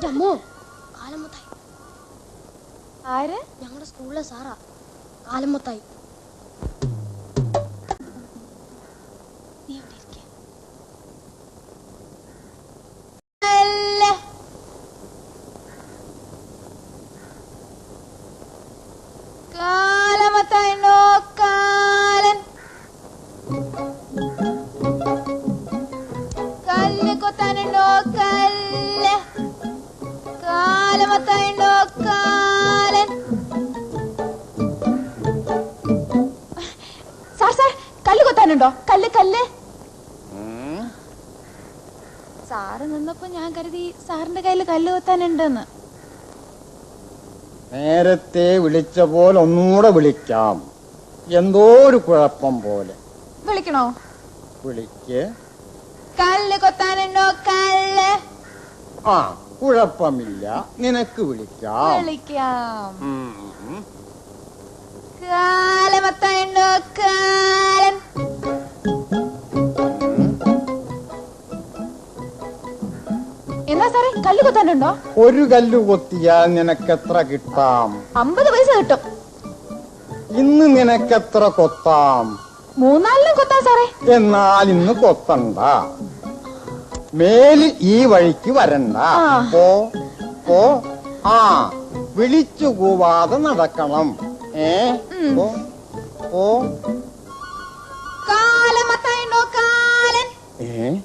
എന്റെ അമ്മോ കാലമ്മത്തായി ആര്? ഞങ്ങളുടെ സ്കൂളിലെ സാറാ. കാലമ്മത്തായി കല്ല് കൊത്താനുണ്ടോ കല്ല് സാർ സാർ കല്ല് കൊത്താനുണ്ടോ? കല്ല് കല്ല്. സാറ് നിന്നപ്പോ ഞാൻ കരുതി സാറിന്റെ കയ്യിൽ കല്ല് കൊത്താനുണ്ടെന്ന്. നേരത്തെ വിളിച്ച പോലെ ഒന്നുകൂടെ വിളിക്കാം. എന്തോ ഒരു കുഴപ്പം പോലെ. വിളിക്കണോ? വിളിക്ക്. കല്ല് കൊത്താനുണ്ടോ കല്ല്? ആ. കുഴപ്പമില്ല. നിനക്ക് വിളിക്കാം. വിളിക്കാം. ഉം. കാലമത്തായുണ്ടോ? കാലൻ എന്നാ സാറേ കല്ല് കൊത്താനുണ്ടോ? ഒരു കല്ല് കൊത്തിയാൽ നിനക്കെത്ര കിട്ടാം? അമ്പത് പൈസ കിട്ടും. ഇന്ന് നിനക്കെത്ര കൊത്താം? മൂന്നാലിനും കൊത്താം സാറേ. എന്നാൽ ഇന്ന് കൊത്തണ്ട. മേലിൽ ഈ വഴിക്ക് വരണ്ട. പോ പോ ആ. വിളിച്ചു കൂവാതെ നടക്കണം. ഏ. പോ പോ. കാലമത്തായുണ്ടോ കാലൻ ഏ?